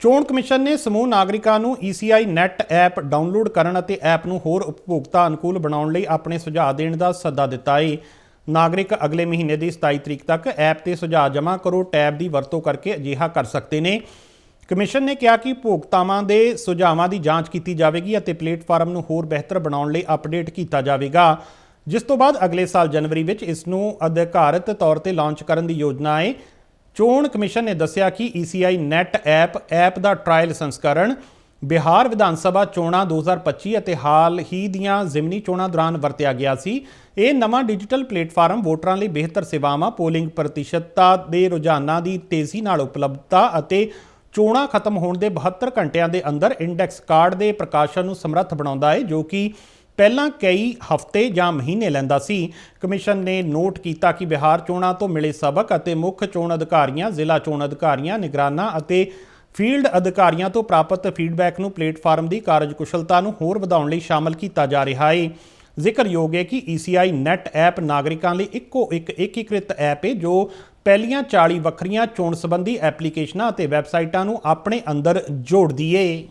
ਚੋਣ ਕਮਿਸ਼ਨ ਨੇ ਸਮੂਹ ਨਾਗਰਿਕਾਂ ਨੂੰ ECI ਨੈਟ ਐਪ ਡਾਊਨਲੋਡ ਕਰਨ ਅਤੇ ਐਪ ਨੂੰ ਹੋਰ ਉਪਭੋਗਤਾ ਅਨੁਕੂਲ ਬਣਾਉਣ ਲਈ ਆਪਣੇ ਸੁਝਾਅ ਦੇਣ ਦਾ ਸੱਦਾ ਦਿੱਤਾ ਹੈ ਨਾਗਰਿਕ ਅਗਲੇ ਮਹੀਨੇ ਦੀ 27 ਤਰੀਕ ਤੱਕ ਐਪ ਤੇ ਸੁਝਾਅ ਜਮ੍ਹਾਂ ਕਰੋ, ਟੈਬ ਦੀ ਵਰਤੋਂ ਕਰਕੇ ਅਜਿਹਾ ਕਰ ਸਕਦੇ ਨੇ। ਕਮਿਸ਼ਨ ਨੇ ਕਿਹਾ ਕਿ ਭੋਗਤਾਵਾਂ ਦੇ ਸੁਝਾਵਾਂ ਦੀ ਜਾਂਚ ਕੀਤੀ ਜਾਵੇਗੀ ਅਤੇ ਪਲੇਟਫਾਰਮ ਨੂੰ ਹੋਰ ਬਿਹਤਰ ਬਣਾਉਣ ਲਈ ਅਪਡੇਟ ਕੀਤਾ ਜਾਵੇਗਾ। ਜਿਸ ਤੋਂ ਬਾਅਦ ਅਗਲੇ ਸਾਲ ਜਨਵਰੀ ਵਿੱਚ ਇਸ ਨੂੰ ਅਧਿਕਾਰਤ ਤੌਰ ਤੇ ਲਾਂਚ ਕਰਨ ਦੀ ਯੋਜਨਾ ਹੈ ਚੋਣ ਕਮਿਸ਼ਨ ਨੇ ਦੱਸਿਆ ਕਿ ECI ਨੈਟ ਐਪ ਐਪ ਦਾ ਟ੍ਰਾਇਲ ਸੰਸਕਰਣ ਬਿਹਾਰ ਵਿਧਾਨ ਸਭਾ ਚੋਣਾਂ 2025 ਅਤੇ ਹਾਲ ਹੀ ਦੀਆਂ ਜ਼ਿਮਨੀ ਚੋਣਾਂ ਦੌਰਾਨ ਵਰਤਿਆ ਗਿਆ ਸੀ। ਇਹ ਨਵਾਂ ਡਿਜੀਟਲ ਪਲੇਟਫਾਰਮ ਵੋਟਰਾਂ ਲਈ ਬਿਹਤਰ ਸੇਵਾਵਾਂ, ਪੋਲਿੰਗ ਪ੍ਰਤੀਸ਼ਤਤਾ ਦੇ ਰੁਝਾਨਾਂ ਦੀ ਤੇਜ਼ੀ ਨਾਲ ਉਪਲਬਧਤਾ ਅਤੇ ਚੋਣਾਂ ਖਤਮ ਹੋਣ ਦੇ 72 ਘੰਟਿਆਂ ਦੇ ਅੰਦਰ ਇੰਡੈਕਸ ਕਾਰਡ ਦੇ ਪ੍ਰਕਾਸ਼ਨ ਨੂੰ ਸਮਰੱਥ ਬਣਾਉਂਦਾ ਹੈ, ਜੋ ਕਿ ਪਹਿਲਾਂ ਕਈ ਹਫ਼ਤੇ ਜਾਂ ਮਹੀਨੇ ਲੈਂਦਾ ਸੀ। ਕਮਿਸ਼ਨ ਨੇ ਨੋਟ ਕੀਤਾ ਕਿ ਬਿਹਾਰ ਚੋਣਾਂ ਤੋਂ ਮਿਲੇ ਸਬਕ ਅਤੇ ਮੁੱਖ ਚੋਣ ਅਧਿਕਾਰੀਆਂ, ਜ਼ਿਲ੍ਹਾ ਚੋਣ ਅਧਿਕਾਰੀਆਂ, ਨਿਗਰਾਨਾਂ ਅਤੇ ਫੀਲਡ ਅਧਿਕਾਰੀਆਂ ਤੋਂ ਪ੍ਰਾਪਤ ਫੀਡਬੈਕ ਨੂੰ ਪਲੇਟਫਾਰਮ ਦੀ ਕਾਰਜਕੁਸ਼ਲਤਾ ਨੂੰ ਹੋਰ ਵਧਾਉਣ ਲਈ ਸ਼ਾਮਲ ਕੀਤਾ ਜਾ ਰਿਹਾ ਹੈ। ਜ਼ਿਕਰਯੋਗ ਹੈ ਕਿ ECI ਨੈਟ ਐਪ ਨਾਗਰਿਕਾਂ ਲਈ ਇੱਕੋ ਇੱਕ ਏਕੀਕ੍ਰਿਤ ਐਪ ਹੈ, ਜੋ ਪਹਿਲੀਆਂ 40 ਵੱਖਰੀਆਂ ਚੋਣ ਸੰਬੰਧੀ ਐਪਲੀਕੇਸ਼ਨਾਂ ਅਤੇ ਵੈਬਸਾਈਟਾਂ ਨੂੰ ਆਪਣੇ ਅੰਦਰ ਜੋੜਦੀ ਹੈ।